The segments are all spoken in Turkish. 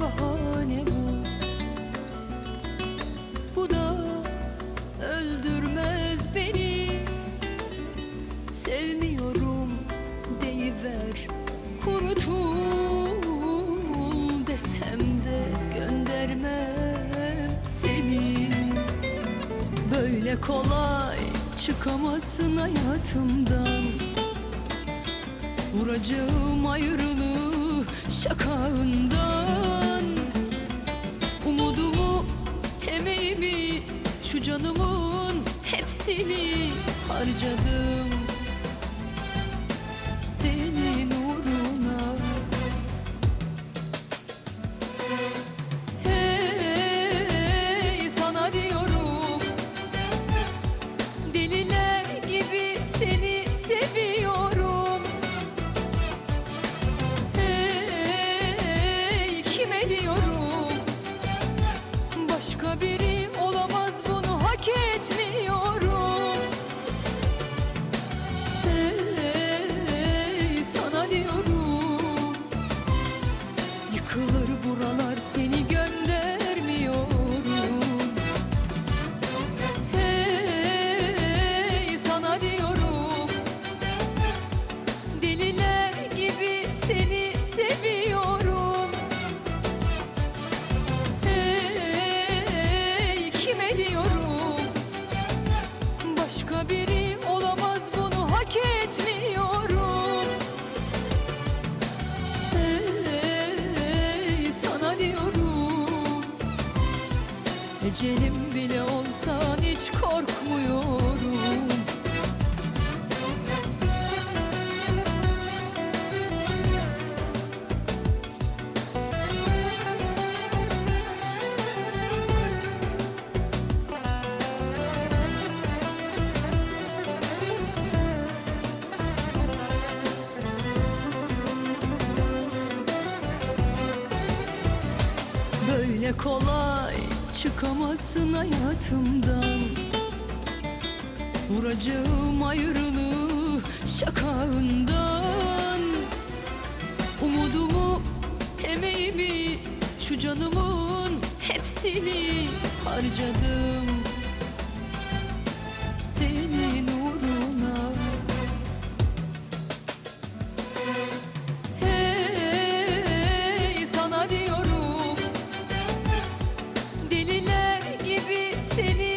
bahane bu. Bu da öldürmez beni. Sevmiyorum deyiver Kurutul desem de göndermem seni. Böyle kolay çıkamazsın hayatımdan. Vuracağım ayrılığı şakağından. Şu canımın hepsini harcadım. Senin uğruna. Hey sana diyorum Deliler Ecelim bile olsan hiç korkmuyorum. Böyle kolay çıkamazsın hayatımdan. Vuracağım ayrılığı şakağından. Umudumu, emeğimi, şu canımın hepsini harcadım. Senin seni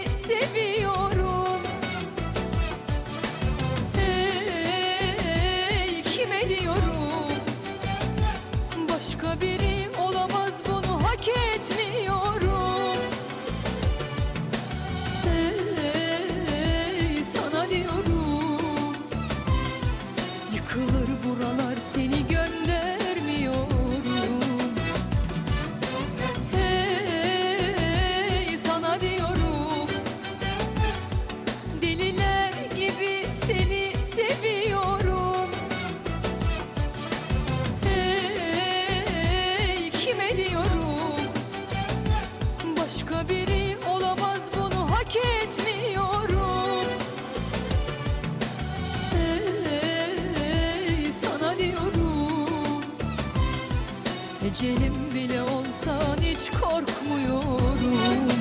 Ecelim bile olsan hiç korkmuyorum